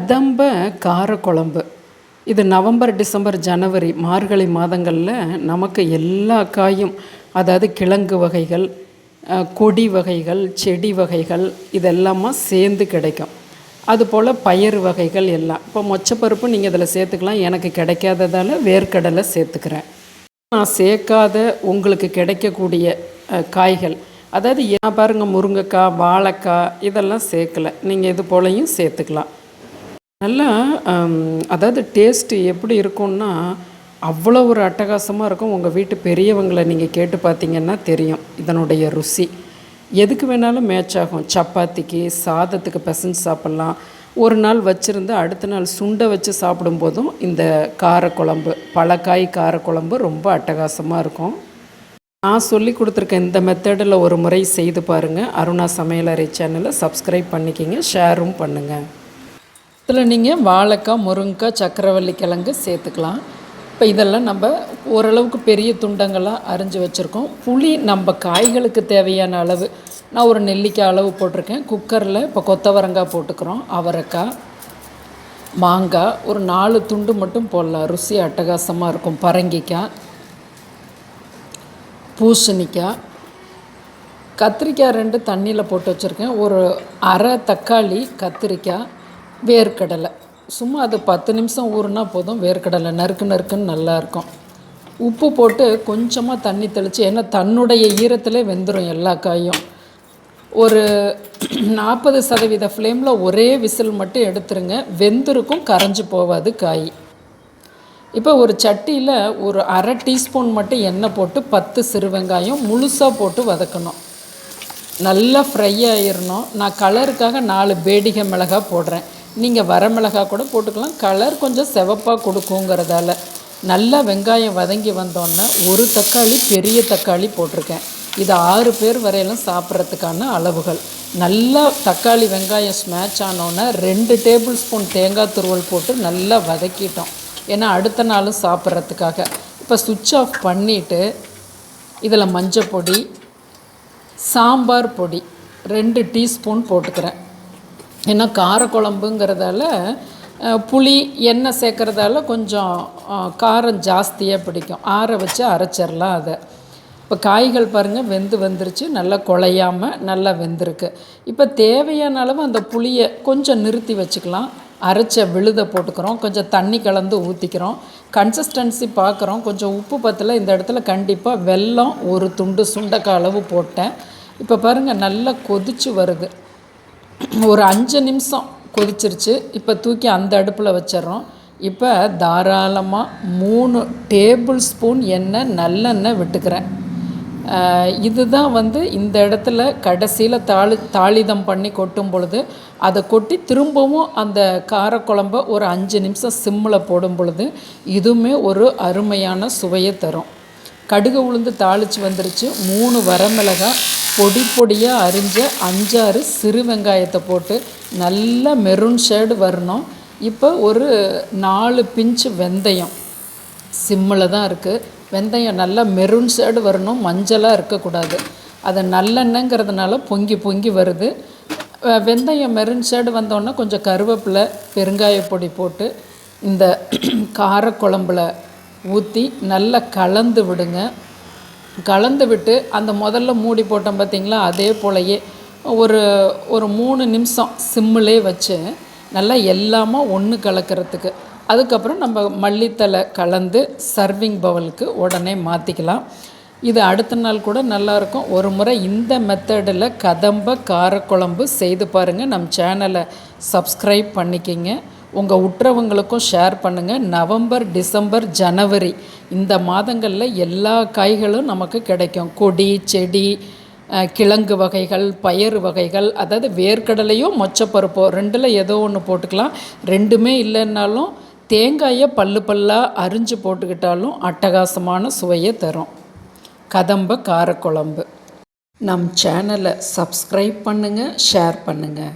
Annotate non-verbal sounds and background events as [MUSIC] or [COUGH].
கதம்ப காரக்குழம்பு. இது November December ஜனவரி மார்கழி மாதங்களில் நமக்கு எல்லா காயும் அதாவது கிழங்கு வகைகள் கொடி வகைகள் செடி வகைகள் இதெல்லாமா சேர்ந்து கிடைக்கும். அதுபோல் பயிர் வகைகள் எல்லாம். இப்போ மொச்சப்பருப்பு நீங்கள் இதில் சேர்த்துக்கலாம். எனக்கு கிடைக்காததால் வேர்க்கடலை சேர்த்துக்கிறேன். நான் சேர்க்காத உங்களுக்கு கிடைக்கக்கூடிய காய்கள் அதாவது ஏன் பாருங்கள் முருங்கைக்காய் வாழைக்காய் இதெல்லாம் சேர்க்கல. நீங்கள் இது போலையும் சேர்த்துக்கலாம். நல்லா அதாவது டேஸ்ட்டு எப்படி இருக்கும்னா அவ்வளோ ஒரு அட்டகாசமாக இருக்கும். உங்கள் வீட்டு பெரியவங்களை நீங்கள் கேட்டு பார்த்தீங்கன்னா தெரியும் இதனுடைய ருசி. எதுக்கு வேணாலும் மேட்ச் ஆகும். சப்பாத்திக்கு சாதத்துக்கு பிசைஞ்சு சாப்பிட்லாம். ஒரு நாள் வச்சுருந்து அடுத்த நாள் சுண்டை வச்சு சாப்பிடும்போதும் இந்த காரக்குழம்பு பழக்காய் காரக்குழம்பு ரொம்ப அட்டகாசமாக இருக்கும். நான் சொல்லி கொடுத்துருக்க இந்த மெத்தடில் ஒரு முறை செய்து பாருங்கள் அருணா சமையலறை சேனலை சப்ஸ்கிரைப் பண்ணிக்கிங்க ஷேரும் பண்ணுங்கள் இதில் நீங்கள் வாழைக்காய் முருங்கைக்காய் சக்கரவள்ளி கிழங்கு சேர்த்துக்கலாம். இப்போ இதெல்லாம் நம்ம ஓரளவுக்கு பெரிய துண்டங்களாக அரிஞ்சு வச்சுருக்கோம். புளி நம்ம காய்களுக்கு தேவையான அளவு. நான் ஒரு நெல்லிக்காய் அளவு போட்டிருக்கேன். குக்கரில் இப்போ கொத்தவரங்காய் போட்டுக்கிறோம் அவரைக்காய் மாங்காய் ஒரு நாலு துண்டு மட்டும் போடலாம். ருசி அட்டகாசமாக இருக்கும். பரங்கிக்காய் பூசணிக்காய் கத்திரிக்காய் ரெண்டு தண்ணியில் போட்டு வச்சுருக்கேன். ஒரு அரை தக்காளி கத்திரிக்காய் வேர்க்கடலை. சும்மா அது பத்து நிமிஷம் ஊறுனா போதும். வேர்க்கடலை நறுக்கு நறுக்குன்னு நல்லாயிருக்கும் உப்பு போட்டு கொஞ்சமாக தண்ணி தெளித்து ஏன்னா தன்னுடைய ஈரத்தில் வெந்துடும் எல்லா காயும். ஒரு நாற்பது சதவீத ஃப்ளேமில் ஒரே விசில் மட்டும் எடுத்துருங்க. வெந்திருக்கும் கரைஞ்சி போகாது காய். இப்போ ஒரு சட்டியில் ஒரு அரை டீஸ்பூன் மட்டும் எண்ணெய் போட்டு பத்து சிறு வெங்காயம் முழுசாக போட்டு வதக்கணும். நல்லா ஃப்ரை ஆயிடணும் நான் கலருக்காக நாலு பேடிகை மிளகாய் போடுறேன். நீங்கள் வரமிளகாய் கூட போட்டுக்கலாம். கலர் கொஞ்சம் சிவப்பாக கொடுக்குங்கிறதால. நல்லா வெங்காயம் வதங்கி வந்தோன்னே ஒரு தக்காளி பெரிய தக்காளி போட்டிருக்கேன். இது ஆறு பேர் வரையிலும் சாப்பிட்றதுக்கான அளவுகள். நல்லா தக்காளி வெங்காயம் ஸ்மேட்ச் ஆனோன்னே ரெண்டு டேபிள் ஸ்பூன் தேங்காய் துருவல் போட்டு நல்லா வதக்கிட்டோம். ஏன்னா அடுத்த நாளும் சாப்பிட்றதுக்காக. இப்போ சுவிட்ச் ஆஃப் பண்ணிவிட்டு இதில் மஞ்சள் பொடி சாம்பார் பொடி ரெண்டு டீஸ்பூன் போட்டுக்கிறேன். ஏன்னா காரக்குழம்புங்கிறதால புளி எண்ணெய் சேர்க்குறதால கொஞ்சம் காரம் ஜாஸ்தியாக பிடிக்கும். ஆற வச்சு அரைச்சிடலாம் அதை. இப்போ காய்கள் பாருங்கள் வெந்து வந்துருச்சு. நல்லா குழையாமல் நல்லா வெந்திருக்கு. இப்போ தேவையான அளவு அந்த புளியை கொஞ்சம் நிறுத்தி வச்சுக்கலாம். அரைச்ச விழுதை போட்டுக்கிறோம். கொஞ்சம் தண்ணி கலந்து ஊற்றிக்கிறோம் கன்சிஸ்டன்சி பார்க்குறோம் கொஞ்சம் உப்பு பத்தில் இந்த இடத்துல கண்டிப்பாக வெல்லம் ஒரு துண்டு சுண்டக்காய் அளவு போட்டேன். இப்போ பாருங்கள் நல்லா கொதிச்சு வருது. ஒரு அஞ்சு நிமிஷம் கொதிச்சிருச்சு. இப்போ தூக்கி அந்த அடுப்பில் வச்சிடுறோம் இப்போ தாராளமாக மூணு டேபிள் ஸ்பூன் எண்ணெய் நல்லெண்ணெய் விட்டுக்கிறேன். இதுதான் வந்து இந்த இடத்துல கடைசியில் தாளி தாளிதம் பண்ணி கொட்டும் பொழுது அதை கொட்டி திரும்பவும் அந்த காரக்குழம்ப ஒரு அஞ்சு நிமிஷம் சிம்மில் போடும் பொழுது இதுவுமே ஒரு அருமையான சுவையை தரும். கடுகு உளுந்து தாளித்து வந்துருச்சு. மூணு வரமிளகாய் பொடி பொடியாக அரிஞ்ச அஞ்சாறு சிறு வெங்காயத்தை போட்டு நல்லா மெரூன் ஷேடு வரணும். இப்போ ஒரு நாலு பிஞ்சு வெந்தயம். சிம்மில் தான் இருக்குது வெந்தயம் நல்லா மெரூன் ஷேடு வரணும். மஞ்சளாக இருக்கக்கூடாது. அது நல்லெண்ணெய்ங்கிறதுனால பொங்கி பொங்கி வருது. வெந்தயம் மெரூன் ஷேடு வந்தோடனே கொஞ்சம் கருவேப்பிலை பெருங்காய பொடி போட்டு இந்த [CLEARS THROAT] காரக்குழம்புல ஊற்றி நல்லா கலந்து விடுங்க. கலந்து விட்டு அந்த முதல்ல மூடி போட்டோம் பார்த்தீங்களா? அதே போலயே ஒரு ஒரு மூணு நிமிஷம் சிம்மிலே வச்சு நல்லா எல்லாமே ஒன்று கலக்கிறதுக்கு. அதுக்கப்புறம் நம்ம மல்லித்தலை கலந்து சர்விங் பவுலுக்கு உடனே மாற்றிக்கலாம் இது அடுத்த நாள் கூட நல்லாயிருக்கும். ஒரு முறை இந்த மெத்தடில் கதம்ப காரக்குழம்பு செய்து பாருங்கள் நம் சேனலை சப்ஸ்கிரைப் பண்ணிக்கிங்க. உங்கள் உற்றவங்களுக்கும் ஷேர் பண்ணுங்கள் நவம்பர் டிசம்பர் ஜனவரி இந்த மாதங்களில் எல்லா காய்களும் நமக்கு கிடைக்கும். கொடி செடி கிழங்கு வகைகள் பயறு வகைகள் அதாவது வேர்க்கடலையோ மொச்சப்பருப்போ ரெண்டில் ஏதோ ஒன்று போட்டுக்கலாம். ரெண்டுமே இல்லைன்னாலும் தேங்காயை பல்லு பல்லாக அரிஞ்சு போட்டுக்கிட்டாலும் அட்டகாசமான சுவையை தரும். கதம்ப காரக்குழம்பு. நம் சேனலை சப்ஸ்கிரைப் பண்ணுங்கள் ஷேர் பண்ணுங்கள்